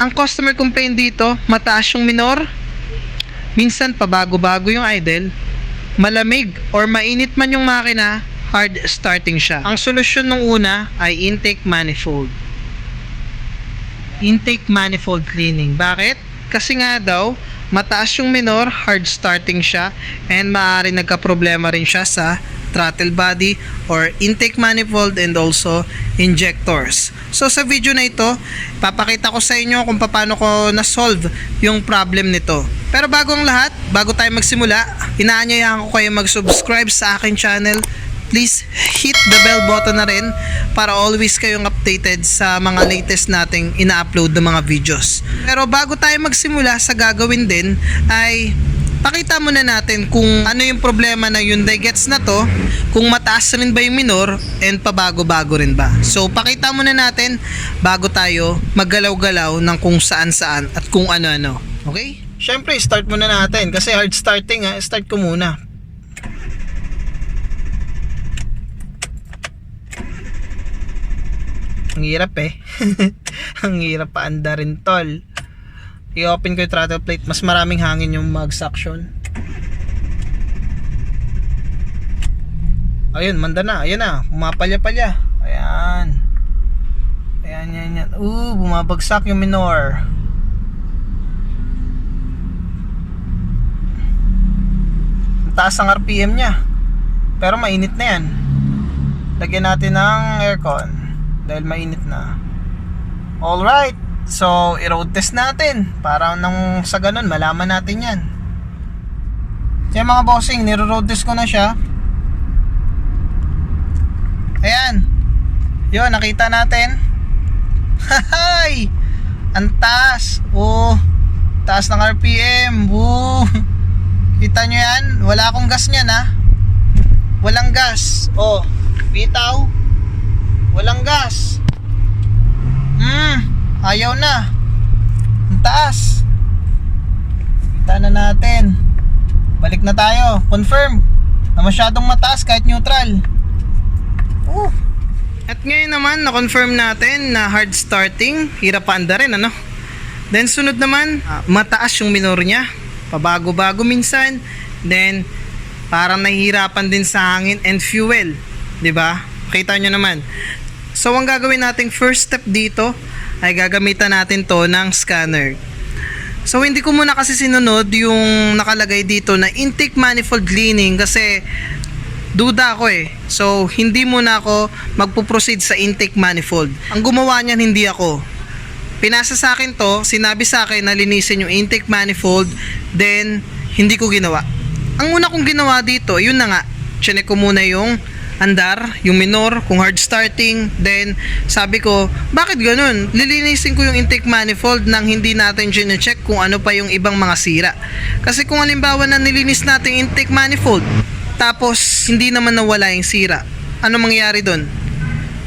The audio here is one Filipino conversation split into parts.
Ang customer complaint dito, mataas yung minor, minsan pabago-bago yung idle, malamig or mainit man yung makina, hard starting siya. Ang solusyon ng una ay intake manifold. Intake manifold cleaning. Bakit? Kasi nga daw, mataas yung minor, hard starting siya, and maaari nagka-problema rin siya sa throttle body or intake manifold and also injectors. So sa video na ito, papakita ko sa inyo kung paano ko na-solve yung problem nito. Pero bago ang lahat, bago tayo magsimula, inaanyayahan ko kayo mag-subscribe sa akin channel. Please hit the bell button na rin para always kayong updated sa mga latest nating ina-upload ng mga videos. Pero bago tayo magsimula sa gagawin din ay pakita muna natin kung ano yung problema ng Hyundai Gets na to, kung mataas rin ba yung minor and pabago-bago rin ba. So pakita muna natin bago tayo maggalaw-galaw ng kung saan-saan at kung ano-ano. Okay? Siyempre, start muna natin kasi hard starting ha. Start ko muna. Ang hirap eh. Ang hirap pa anda rin tol. I-open ko yung throttle plate. Mas maraming hangin yung mag suction. Ayun, manda na. Ayan na. Pumapalya-palya. Ayan. Ayan, yan, yan. Uh, bumabagsak yung minor. Taas ang RPM niya. Pero mainit na yan. Lagyan natin ng aircon. Dahil mainit na. Alright. So, i-road test natin. Para nang sa ganun, malaman natin yan. Kaya mga bossing, niro-road test ko na siya. Ayan. Yun, nakita natin. Hahay! Ang taas. Oh, taas ng RPM. Woo! Kita nyo yan? Wala akong gas niyan ha. Walang gas. Oh, bitaw. Walang gas. Hmm, ayaw na. Ang taas. Kita na natin. Balik na tayo. Confirm. Na masyadong mataas kahit neutral. Uh. At ngayon naman, na-confirm natin na hard starting, hirap anda rin, ano? Then sunod naman, ah, mataas yung minor niya. Pabago-bago minsan. Then, parang nahihirapan din sa hangin and fuel. 'di ba? Kita nyo naman. So, ang gagawin nating first step dito ay gagamitan natin to ng scanner. So, hindi ko muna kasi sinunod yung nakalagay dito na intake manifold cleaning kasi duda ako eh. So, hindi muna ako magpo-proceed sa intake manifold. Ang gumawa niyan hindi ako. Pinasa sa akin to, sinabi sa akin na linisin yung intake manifold, then hindi ko ginawa. Ang una kong ginawa dito, yun na nga, chinek ko muna yung andar, yung minor, kung hard starting, then sabi ko, bakit ganun? Lilinisin ko yung intake manifold nang hindi natin check kung ano pa yung ibang mga sira. Kasi kung halimbawa na nilinis natin intake manifold, tapos hindi naman nawala yung sira, ano mangyayari doon?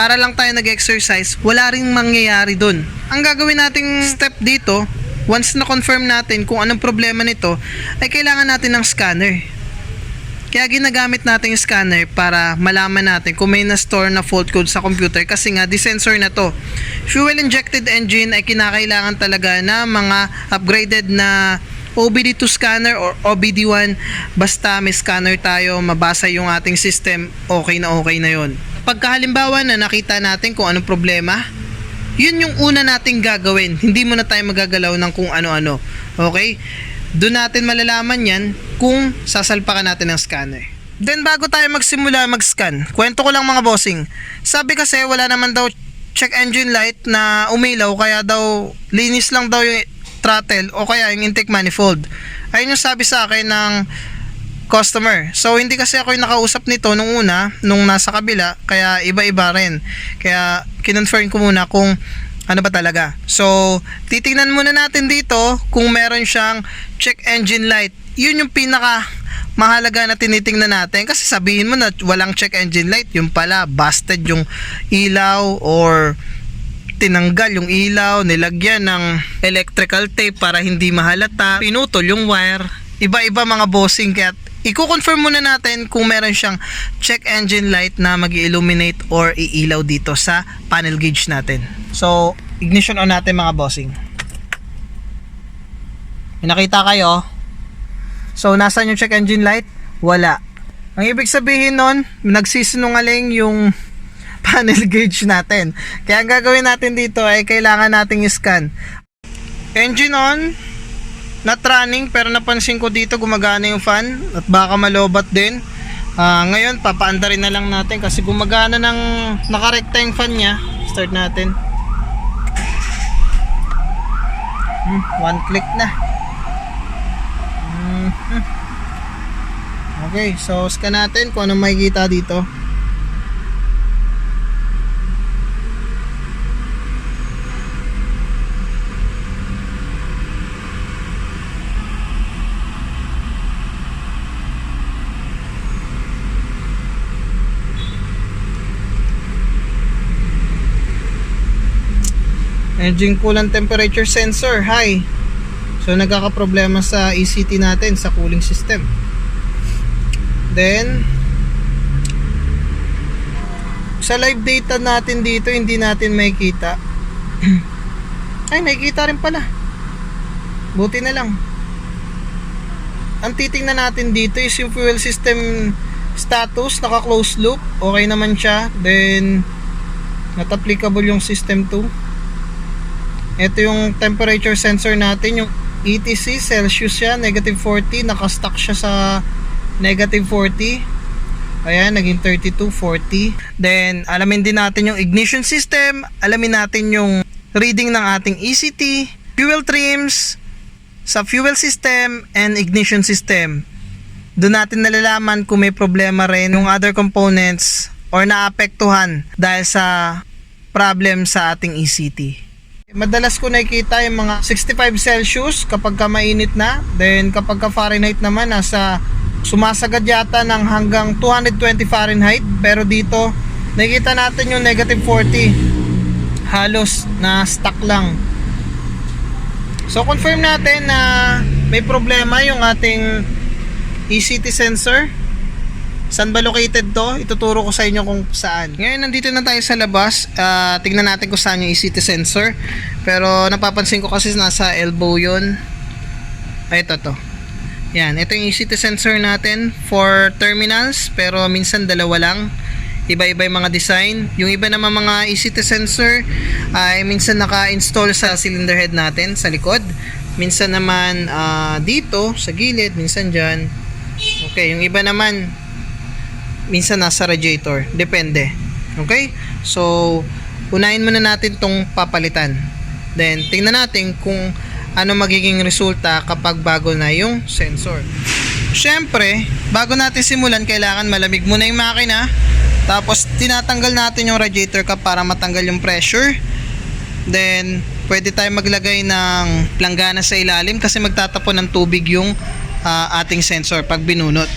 para lang tayo nag-exercise, wala ring mangyayari dun. Ang gagawin nating step dito, once na confirm natin kung anong problema nito, ay kailangan natin ng scanner. Kaya ginagamit natin yung scanner para malaman natin kung may na-store na fault code sa computer kasi nga di-sensor na to. Fuel injected engine ay kinakailangan talaga na mga upgraded na OBD2 scanner or OBD1 basta may scanner tayo mabasa yung ating system okay na okay na yon pagka halimbawa na nakita natin kung anong problema yun yung una nating gagawin. Hindi mo na tayo magagalaw ng kung ano-ano okay doon natin malalaman yan kung sasalpakan natin ng scanner then bago tayo magsimula mag-scan kwento ko lang mga bossing sabi kasi wala naman daw check engine light na umilaw kaya daw linis lang daw yung throttle o kaya yung intake manifold. Ayun yung sabi sa akin ng customer. So hindi kasi ako yung nakausap nito nung una, nung nasa kabila, kaya iba-iba rin. Kaya kinonfirm ko muna kung ano ba talaga. So, titingnan muna natin dito kung meron siyang check engine light. Yun yung pinaka mahalaga na tinitingnan natin kasi sabihin mo na walang check engine light, yung pala busted yung ilaw or tinanggal yung ilaw, nilagyan ng electrical tape para hindi mahalata, pinutol yung wire, iba-iba mga bossing kaya i-confirm muna natin kung meron siyang check engine light na mag illuminate or iilaw dito sa panel gauge natin. So, ignition on natin mga bossing. May nakita kayo? So, nasan yung check engine light? Wala. Ang ibig sabihin nun, nagsisinungaling yung panel gauge natin. Kaya ang gagawin natin dito ay kailangan nating i-scan. Engine on, not running pero napansin ko dito gumagana yung fan at baka malobat din. Ah, ngayon papaanda rin na lang natin kasi gumagana ng nakarekta yung fan niya. Start natin. Hmm, one click na. Mhm. Okay, so scan natin kung anong makikita dito. Engine coolant temperature sensor, high. So nagkaka-problema sa ECT natin sa cooling system. Then sa live data natin dito hindi natin makikita. Ay, nakikita rin pala. Buti na lang. Ang titingnan natin dito is yung fuel system status, naka-close loop. Okay naman siya. Then, not applicable yung system 2. Ito yung temperature sensor natin, yung ETC, Celsius siya, negative 40, nakastock siya sa negative 40. Ayan, naging 32, 40. Then, alamin din natin yung ignition system, alamin natin yung reading ng ating ECT, fuel trims, sa fuel system and ignition system. Doon natin nalalaman kung may problema rin yung other components or naapektuhan dahil sa problem sa ating ECT. Madalas ko nakikita yung mga 65 Celsius kapag ka mainit na. Then kapag ka Fahrenheit naman nasa sumasagad yata ng hanggang 220 Fahrenheit. Pero dito nakikita natin yung negative 40. Halos na stuck lang. So confirm natin na may problema yung ating ECT sensor. Saan ba located to? Ituturo ko sa inyo kung saan. Ngayon, nandito na tayo sa labas. Ah, tingnan natin kung saan yung ECT sensor. Pero napapansin ko kasi nasa elbow yun. Ay, ito to. Yan, ito yung ECT sensor natin for terminals. Pero minsan dalawa lang. Iba-iba yung mga design. Yung iba naman mga ECT sensor ay minsan naka-install sa cylinder head natin sa likod. Minsan naman ah, dito sa gilid, minsan dyan. Okay, yung iba naman minsan nasa radiator. Depende. Okay? So, unahin muna natin tong papalitan. Then, tingnan natin kung ano magiging resulta kapag bago na yung sensor. Siyempre, bago natin simulan, kailangan malamig muna yung makina. Tapos, tinatanggal natin yung radiator cap para matanggal yung pressure. Then, pwede tayo maglagay ng planggana sa ilalim kasi magtatapon ng tubig yung ah, ating sensor pag binunot.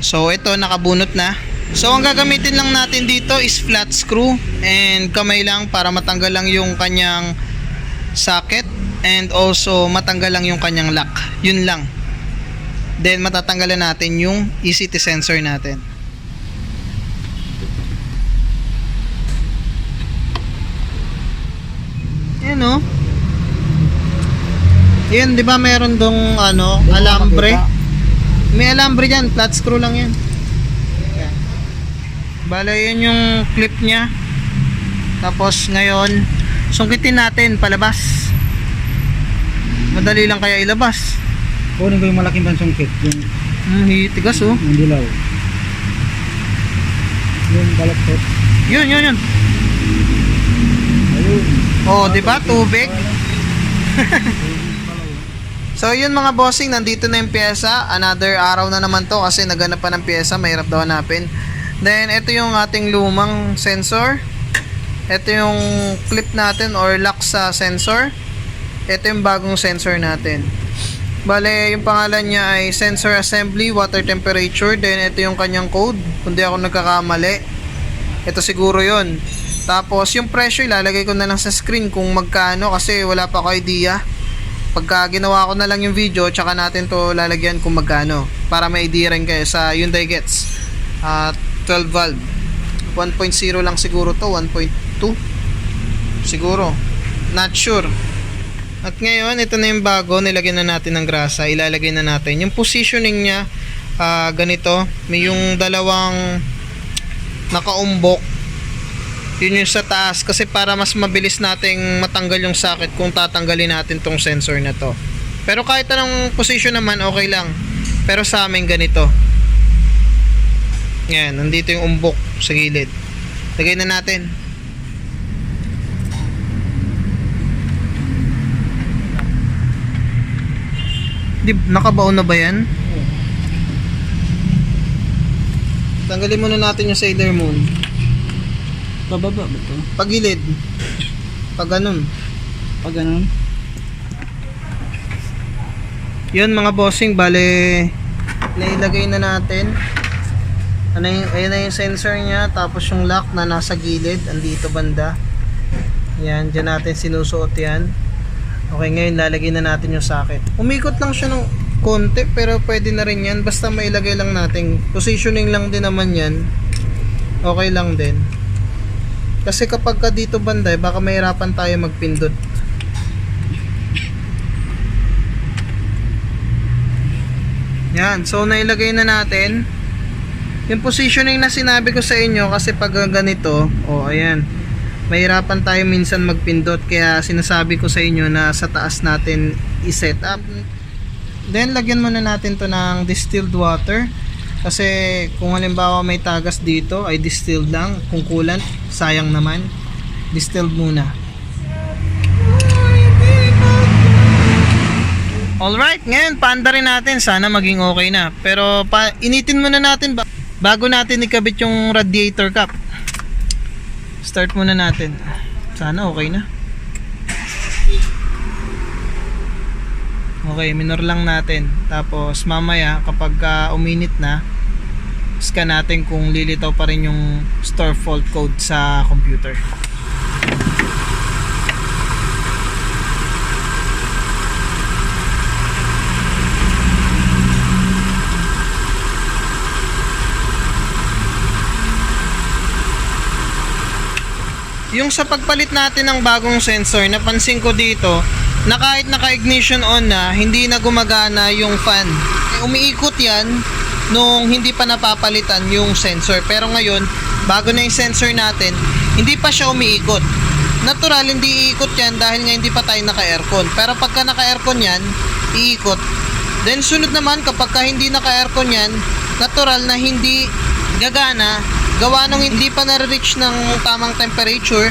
So, ito nakabunot na. So, ang gagamitin lang natin dito is flat screw and kamay lang para matanggal lang yung kanyang socket and also matanggal lang yung kanyang lock. Yun lang. Then, matatanggalan natin yung ECT sensor natin. Yan o. Yan, di ba meron dong ano, alambre? May alambre dyan, flat screw lang yan. Yan. Bala yan yung clip niya. Tapos ngayon, sungkitin natin palabas. Madali lang kaya ilabas. Kunin ko yung malaking pansungkit, yung, Hmm, hitigas oh. yung dilaw. Yung balaktot. Yun, yun, yun. Ayun. Oh, di ba? Tubig. So yun mga bossing, nandito na yung pyesa. Another araw na naman to kasi naganap pa ng pyesa, mahirap daw hanapin. Then ito yung ating lumang sensor. Ito yung clip natin or lock sa sensor. Ito yung bagong sensor natin. Bale, yung pangalan niya ay sensor assembly, water temperature. Then ito yung kanyang code. Kung di ako nagkakamali. Ito siguro yon. Tapos yung pressure ilalagay ko na lang sa screen kung magkano kasi wala pa ako idea. Pagka ginawa ko na lang yung video, tsaka natin to lalagyan kung magkano. Para may idea rin kayo sa Hyundai Gets. Ah, 12 valve. 1.0 lang siguro to, 1.2. Siguro. Not sure. At ngayon, ito na yung bago, nilagyan na natin ng grasa, ilalagay na natin. Yung positioning niya, ah, ganito, may yung dalawang nakaumbok, yun yung sa taas kasi para mas mabilis nating matanggal yung socket kung tatanggalin natin tong sensor na to. Pero kahit anong position naman, okay lang. Pero sa amin ganito. Yan, nandito yung umbok sa gilid. Lagay na natin. Di, nakabaon na ba yan? Tanggalin muna natin yung Sailor Moon. Bababa ba ito? Pagilid. Pag ganun. Pag ganun. Yun mga bossing, bale nailagay na natin. Ano yung, ayun na yung sensor niya, tapos yung lock na nasa gilid, andito banda. Yan, dyan natin sinusuot yan. Okay, ngayon lalagay na natin yung socket. Umikot lang siya ng konti, pero pwede na rin yan. Basta mailagay lang natin. Positioning lang din naman yan. Okay lang din. Kasi kapag ka dito banda, eh, baka mahirapan tayo magpindot. Yan, so nailagay na natin. Yung positioning na sinabi ko sa inyo kasi pag ganito, oh ayan. Mahirapan tayo minsan magpindot kaya sinasabi ko sa inyo na sa taas natin i-set up. Then lagyan muna natin to ng distilled water. Kasi kung halimbawa may tagas dito ay distilled lang. Kung coolant, sayang naman. Distilled muna. Alright, ngayon paanda rin natin. Sana maging okay na. Pero pa, initin muna natin ba bago natin ikabit yung radiator cap. Start muna natin. Sana okay na. Okay, minor lang natin. Tapos mamaya kapag ah, uminit na, scan natin kung lilitaw pa rin yung store fault code sa computer. Yung sa pagpalit natin ng bagong sensor, napansin ko dito na kahit naka-ignition on na, hindi na gumagana yung fan. Eh, umiikot yan nung hindi pa napapalitan yung sensor. Pero ngayon, bago na yung sensor natin, hindi pa siya umiikot. Natural, hindi iikot yan dahil nga hindi pa tayo naka-aircon. Pero pagka naka-aircon yan, iikot. Then sunod naman, kapag ka hindi naka-aircon yan, natural na hindi gagana gawa nung hindi pa na-reach ng tamang temperature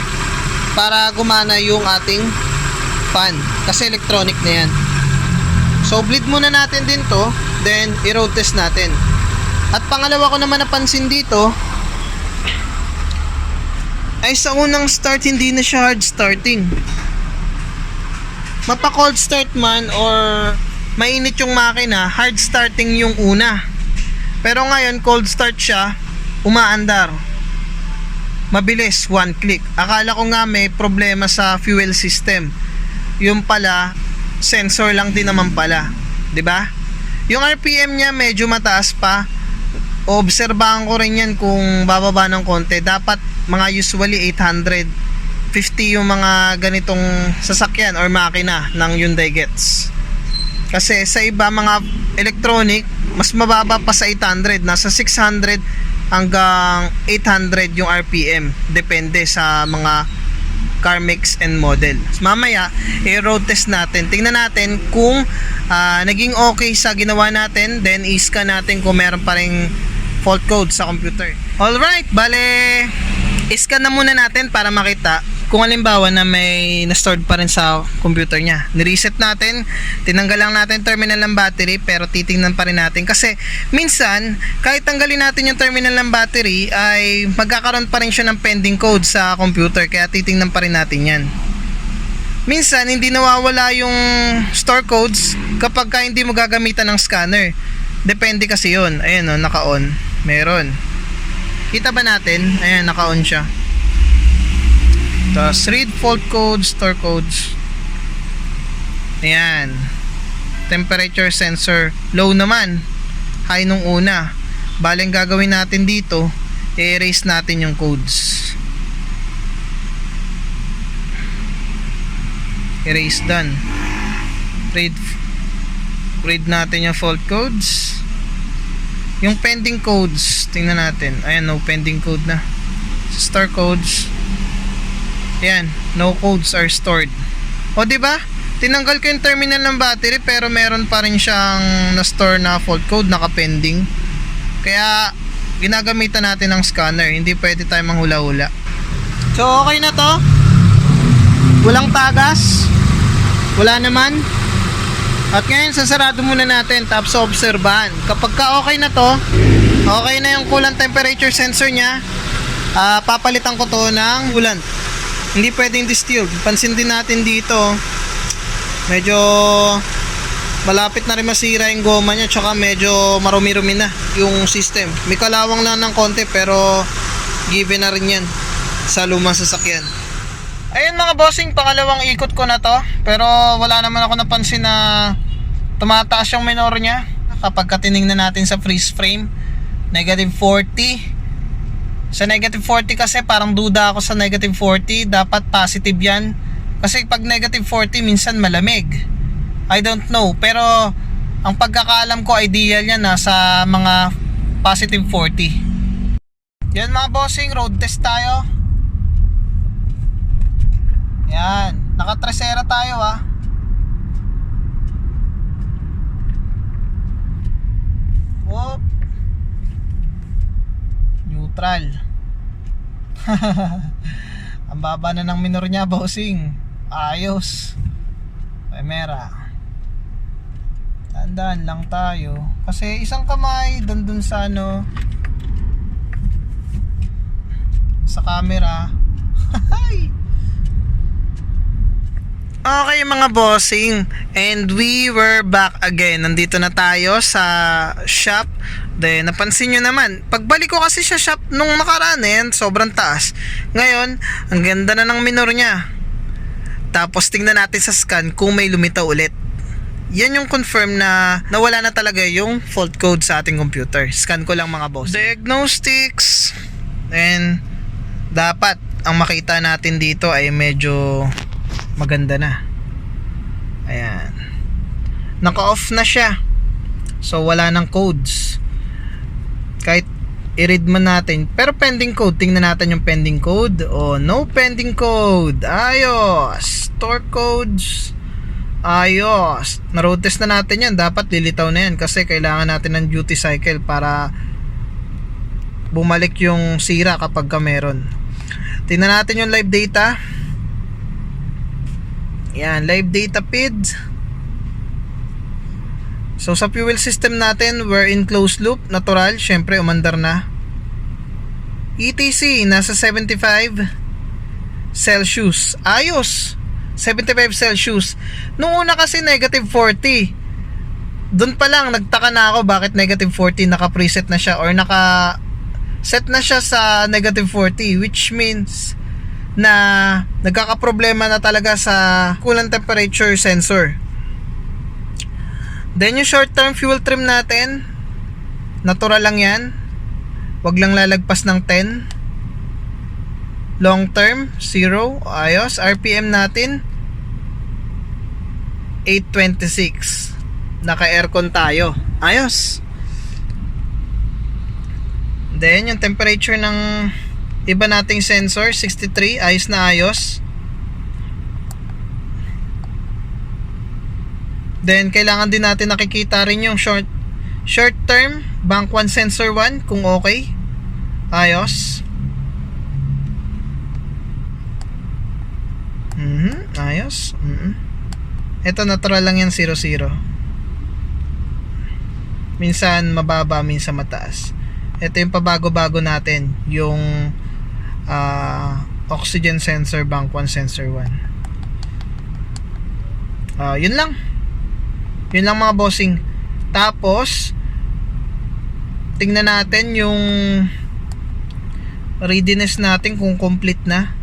para gumana yung ating fan. Kasi electronic na yan. So bleed muna natin din to then i-road test natin. At pangalawa ko naman napansin dito ay sa unang start hindi na siya hard starting. Mapa cold start man or mainit yung makina hard starting yung una. Pero ngayon cold start siya umaandar. Mabilis, one click. Akala ko nga may problema sa fuel system. Yung pala, sensor lang din naman pala. 'Di ba? Yung RPM niya medyo mataas pa. Obserbahan ko rin yan kung bababa ng konti. Dapat mga usually 800 50 yung mga ganitong sasakyan or makina ng Hyundai Getz. Kasi sa iba mga electronic, mas mababa pa sa 800, nasa 600 hanggang 800 yung RPM. Depende sa mga car mix and model. Mamaya, i-road test natin. Tingnan natin kung ah, naging okay sa ginawa natin, then i-scan natin kung meron pa ring fault code sa computer. Alright, bale, i-scan na muna natin para makita kung halimbawa na may na-stored pa rin sa computer niya. Ni-reset natin, tinanggal lang natin terminal ng battery pero titingnan pa rin natin kasi minsan kahit tanggalin natin yung terminal ng battery ay magkakaroon pa rin siya ng pending code sa computer kaya titingnan pa rin natin yan. Minsan hindi nawawala yung store codes kapag ka hindi mo gagamitan ng scanner. Depende kasi yun. Ayan o, naka-on. Meron. Kita ba natin? Ayan, naka-on siya. Tapos read fault codes, store codes. Ayan. Temperature sensor low naman. High nung una. Baling gagawin natin dito, i-erase natin yung codes. Erase done. Read, read natin yung fault codes. Yung pending codes, tingnan natin. Ayan, no pending code na. Store codes. Ayan, no codes are stored. O, di ba? Tinanggal ko yung terminal ng battery pero meron pa rin siyang na-store na fault code, naka-pending. Kaya, ginagamitan natin ng scanner. Hindi pwede tayo manghula-hula. So, okay na to. Walang tagas. Wala naman. At ngayon, sasarado muna natin. Tapos, obserbahan. Kapag ka okay na to, okay na yung coolant temperature sensor niya, ah, papalitan ko to ng coolant. Hindi pwedeng distilled. Pansin din natin dito, medyo malapit na rin masira yung goma niya tsaka medyo marumi-rumi na yung system. May kalawang lang ng konti pero given na rin yan sa lumang sasakyan. Ayun mga bossing, pangalawang ikot ko na to. Pero wala naman ako napansin na tumataas yung minor niya. Kapag katiningnan natin sa freeze frame, negative 40. Sa negative 40 kasi parang duda ako sa negative 40. Dapat positive yan. Kasi pag negative 40, minsan malamig. I don't know. Pero ang pagkakaalam ko, ideal yan nasa mga positive 40. Yan mga bossing, road test tayo. Yan. Naka-tresera tayo ah. Whoop. Neutral. Ang baba na ng minor niya, bossing. Ayos. Primera. Tandaan lang tayo. Kasi isang kamay dun dun sa ano sa camera. Okay mga bossing and we were back again. Nandito na tayo sa shop. Then napansin nyo naman, pagbalik ko kasi sa shop nung nakaraan eh, sobrang taas. Ngayon, ang ganda na ng minor niya. Tapos tingnan natin sa scan kung may lumitaw ulit. Yan yung confirm na nawala na talaga yung fault code sa ating computer. Scan ko lang mga boss. Diagnostics. And dapat ang makita natin dito ay medyo maganda na. Ayan. Naka-off na siya. So wala nang codes. Kahit i-read man natin. Pero pending code. Tingnan natin yung pending code. O, no pending code. Ayos. Store codes. Ayos. Na-road na natin yan. Dapat lilitaw na yan. Kasi kailangan natin ng duty cycle para bumalik yung sira kapag ka meron. Tingnan natin yung live data. Yan, live data feed. So sa fuel system natin, we're in closed loop, natural, syempre umandar na. ETC nasa 75 Celsius. Ayos. 75 Celsius. Nung una kasi negative 40. Doon pa lang nagtaka na ako bakit negative 40 naka-preset na siya or naka set na siya sa negative 40 which means na nagkakaproblema na talaga sa coolant temperature sensor. Then yung short term fuel trim natin, natural lang yan. Wag lang lalagpas ng 10. Long term, 0. Ayos. RPM natin, 826. Naka-aircon tayo. Ayos. Then, yung temperature ng iba nating sensor, 63. Ayos na ayos. Then, kailangan din natin nakikita rin yung short short term bank 1 sensor 1 kung okay. Ayos. Mhm, ayos. Mhm. Ito natural lang yan 00. Minsan mababa, minsan mataas. Ito yung pabago-bago natin, yung ah, oxygen sensor bank 1 sensor 1. Ah, yun lang. Yun lang mga bossing. Tapos, tingnan natin yung readiness natin kung complete na.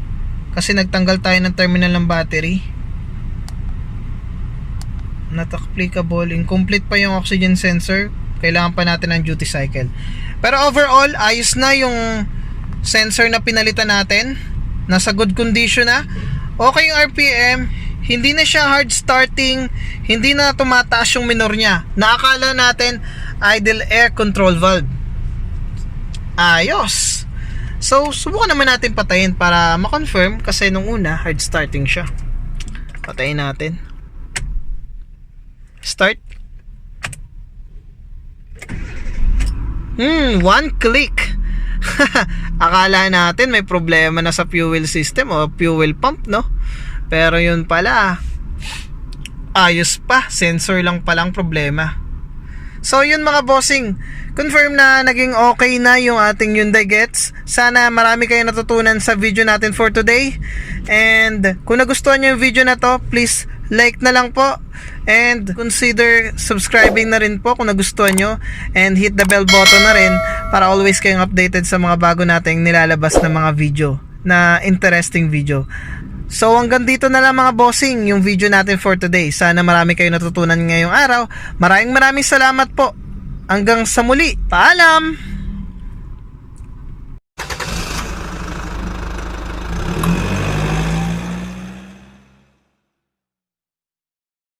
Kasi nagtanggal tayo ng terminal ng battery. Not applicable. Incomplete pa yung oxygen sensor. Kailangan pa natin ng duty cycle. Pero overall, ayos na yung sensor na pinalitan natin. Nasa good condition na. Okay yung RPM. Hindi na siya hard starting, hindi na tumataas yung minor niya. Naakala natin idle air control valve. Ayos. So, subukan naman natin patayin para ma-confirm kasi nung una hard starting siya. Patayin natin. Start. Hmm, one click. Akala natin may problema na sa fuel system o fuel pump, no? Pero yun pala, ayos pa. Sensor lang palang problema. So yun mga bossing, confirm na naging okay na yung ating Hyundai Gets. Sana marami kayong natutunan sa video natin for today. And kung nagustuhan nyo yung video na to, please like na lang po. And consider subscribing na rin po kung nagustuhan nyo. And hit the bell button na rin para always kayong updated sa mga bago nating nilalabas na mga video na interesting video. So hanggang dito na lang mga bossing yung video natin for today. Sana marami kayong natutunan ngayong araw. Maraming maraming salamat po. Hanggang sa muli. Paalam!